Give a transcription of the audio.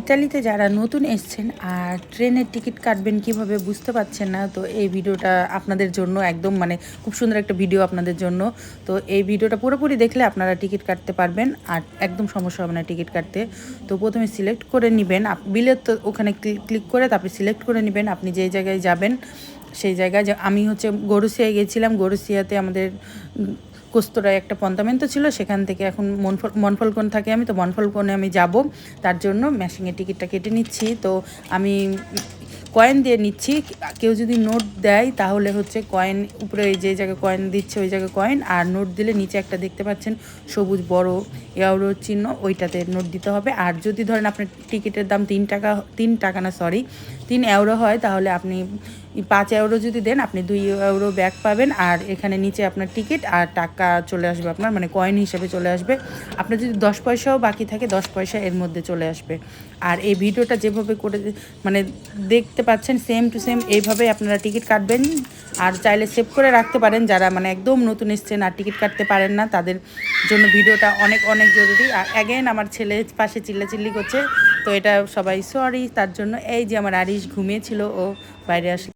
ইতালিতে যারা নতুন এসছেন আর ট্রেনের টিকিট কাটবেন কীভাবে বুঝতে পারছেন না, তো এই ভিডিওটা আপনাদের জন্য একদম মানে খুব সুন্দর একটা ভিডিও আপনাদের জন্য। তো এই ভিডিওটা পুরোপুরি দেখলে আপনারা টিকিট কাটতে পারবেন আর একদম সমস্যা হবে না টিকিট কাটতে। তো প্রথমে সিলেক্ট করে নেবেন বিলের তো ওখানে ক্লিক করে তারপরে সিলেক্ট করে নেবেন, আপনি যেই জায়গায় যাবেন সেই জায়গায় আমি হচ্ছে গরুসিয়ায় গেছিলাম, গরুসিয়াতে আমাদের কোস্তরায় একটা পন্তামেন্ত ছিল, সেখান থেকে এখন মনফল মনফলকোণ থাকে আমি, তো মনফলকোণে আমি যাব। তার জন্য ম্যাশিংয়ের টিকিটটা কেটে নিচ্ছি। তো আমি কয়েন দিয়ে নিচ্ছি। কেউ যদি নোট দেয়, তাহলে হচ্ছে কয়েন উপরে যে জায়গায় কয়েন দিচ্ছে, ওই জায়গায় কয়েন আর নোট দিলে নিচে একটা দেখতে পাচ্ছেন, সবুজ বড় এউরো চিহ্ন, ওইটাতে নোট দিতে হবে। আর যদি ধরেন আপনার টিকিটের দাম তিন টাকা তিন টাকা না সরি তিন এউরো হয়, তাহলে আপনি পাঁচ এউরো যদি দেন, আপনি দুই এউরো ব্যাক পাবেন। আর এখানে নিচে আপনার টিকিট আর টাকা চলে আসবে আপনার মানে কয়েন হিসেবে চলে আসবে। আপনার যদি দশ পয়সাও বাকি থাকে, দশ পয়সা এর মধ্যে চলে আসবে। আর এই ভিডিওটা যেভাবে করে মানে দেখতে পাচ্ছেন সেম টু সেম এইভাবে আপনারা টিকিট কাটবেন। আর চাইলে সেভ করে রাখতে পারেন, যারা মানে একদম নতুন এসছেন আর টিকিট কাটতে পারেন না, তাদের জন্য ভিডিওটা অনেক অনেক জরুরি। আর অ্যাগেন আমার ছেলে পাশে চিল্লাচিল্লি করছে, তো এটা সবাই সরি তার জন্য এই যে আমার আরিশ ঘুমিয়েছিল, ও বাইরে আসলে